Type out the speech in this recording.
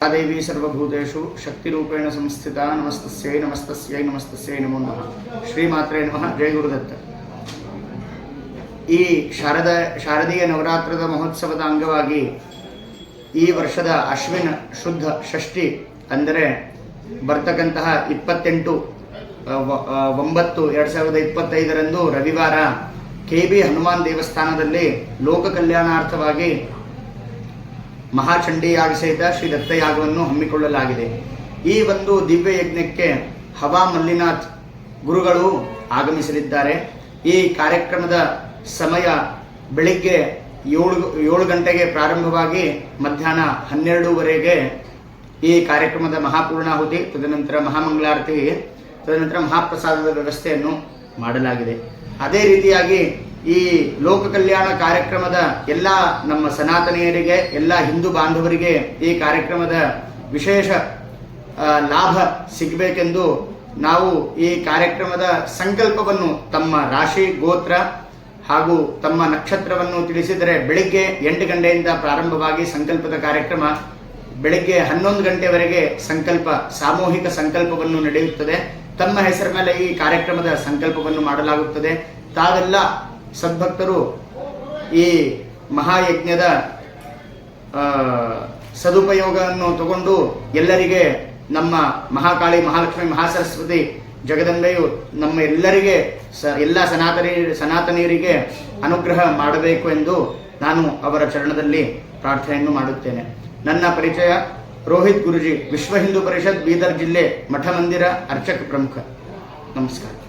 ದೇವಿ ಸರ್ವಭೂತೇಷು ಶಕ್ತಿರೂಪೇಣ ಸಂಸ್ಥಿತ ನಮಸ್ತಸ್ಯೈ ನಮಸ್ತಸ್ಯೈ ನಮಸ್ತಸ್ಯೈ ನಮೋ ನಮಃ. ಶ್ರೀಮಾತ್ರೇ ನಮಃ. ಜಯ ಗುರುದತ್ತ. ಈ ಶಾರದ ಶಾರದೀಯ ನವರಾತ್ರದ ಮಹೋತ್ಸವದ ಅಂಗವಾಗಿ ಈ ವರ್ಷದ ಅಶ್ವಿನ ಶುದ್ಧ ಷಷ್ಠಿ ಅಂದರೆ ಬರ್ತಕ್ಕಂತಹ ಇಪ್ಪತ್ತೆಂಟು ಒಂಬತ್ತು ಎರಡು ಸಾವಿರದ ಇಪ್ಪತ್ತೈದರಂದು ರವಿವಾರ ಕೆ ಬಿ ಹನುಮಾನ್ ದೇವಸ್ಥಾನದಲ್ಲಿ ಲೋಕ ಕಲ್ಯಾಣಾರ್ಥವಾಗಿ ಮಹಾಚಂಡಿ ಯಾಗ ಸಹಿತ ಶ್ರೀ ದತ್ತಯಾಗವನ್ನು ಹಮ್ಮಿಕೊಳ್ಳಲಾಗಿದೆ. ಈ ಒಂದು ದಿವ್ಯ ಯಜ್ಞಕ್ಕೆ ಹವಾ ಮಲ್ಲಿನಾಥ್ ಗುರುಗಳು ಆಗಮಿಸಲಿದ್ದಾರೆ. ಈ ಕಾರ್ಯಕ್ರಮದ ಸಮಯ ಬೆಳಿಗ್ಗೆ ಏಳು ಏಳು ಗಂಟೆಗೆ ಪ್ರಾರಂಭವಾಗಿ ಮಧ್ಯಾಹ್ನ ಹನ್ನೆರಡೂವರೆಗೆ ಈ ಕಾರ್ಯಕ್ರಮದ ಮಹಾಪೂರ್ಣಾಹುತಿ, ತದನಂತರ ಮಹಾಮಂಗಳಾರತಿ, ತದನಂತರ ಮಹಾಪ್ರಸಾದದ ವ್ಯವಸ್ಥೆಯನ್ನು ಮಾಡಲಾಗಿದೆ. ಅದೇ ರೀತಿಯಾಗಿ ಈ ಲೋಕ ಕಲ್ಯಾಣ ಕಾರ್ಯಕ್ರಮದ ಎಲ್ಲ ನಮ್ಮ ಸನಾತನೀಯರಿಗೆ, ಎಲ್ಲ ಹಿಂದೂ ಬಾಂಧವರಿಗೆ ಈ ಕಾರ್ಯಕ್ರಮದ ವಿಶೇಷ ಲಾಭ ಸಿಗಬೇಕೆಂದು ನಾವು ಈ ಕಾರ್ಯಕ್ರಮದ ಸಂಕಲ್ಪವನ್ನು ತಮ್ಮ ರಾಶಿ, ಗೋತ್ರ ಹಾಗೂ ತಮ್ಮ ನಕ್ಷತ್ರವನ್ನು ತಿಳಿಸಿದರೆ ಬೆಳಿಗ್ಗೆ ಎಂಟು ಗಂಟೆಯಿಂದ ಪ್ರಾರಂಭವಾಗಿ ಸಂಕಲ್ಪದ ಕಾರ್ಯಕ್ರಮ ಬೆಳಿಗ್ಗೆ ಹನ್ನೊಂದು ಗಂಟೆವರೆಗೆ ಸಂಕಲ್ಪ, ಸಾಮೂಹಿಕ ಸಂಕಲ್ಪವನ್ನು ನಡೆಯುತ್ತದೆ. ತಮ್ಮ ಹೆಸರ ಮೇಲೆ ಈ ಕಾರ್ಯಕ್ರಮದ ಸಂಕಲ್ಪವನ್ನು ಮಾಡಲಾಗುತ್ತದೆ. ತಾವೆಲ್ಲ ಸದ್ಭಕ್ತರು ಈ ಮಹಾಯಜ್ಞದ ಸದುಪಯೋಗವನ್ನು ತಗೊಂಡು ಎಲ್ಲರಿಗೆ ನಮ್ಮ ಮಹಾಕಾಳಿ ಮಹಾಲಕ್ಷ್ಮಿ ಮಹಾಸರಸ್ವತಿ ಜಗದಂಬೆಯು ನಮ್ಮ ಎಲ್ಲರಿಗೆ ಸ, ಎಲ್ಲ ಸನಾತನಿ, ಸನಾತನಿಯರಿಗೆ ಅನುಗ್ರಹ ಮಾಡಬೇಕು ಎಂದು ನಾನು ಅವರ ಚರಣದಲ್ಲಿ ಪ್ರಾರ್ಥನೆಯನ್ನು ಮಾಡುತ್ತೇನೆ. ನನ್ನ ಪರಿಚಯ ರೋಹಿತ್ ಗುರುಜಿ, ವಿಶ್ವ ಹಿಂದೂ ಪರಿಷತ್ ಬೀದರ್ ಜಿಲ್ಲೆ ಮಠ ಮಂದಿರ ಅರ್ಚಕ ಪ್ರಮುಖ. ನಮಸ್ಕಾರ.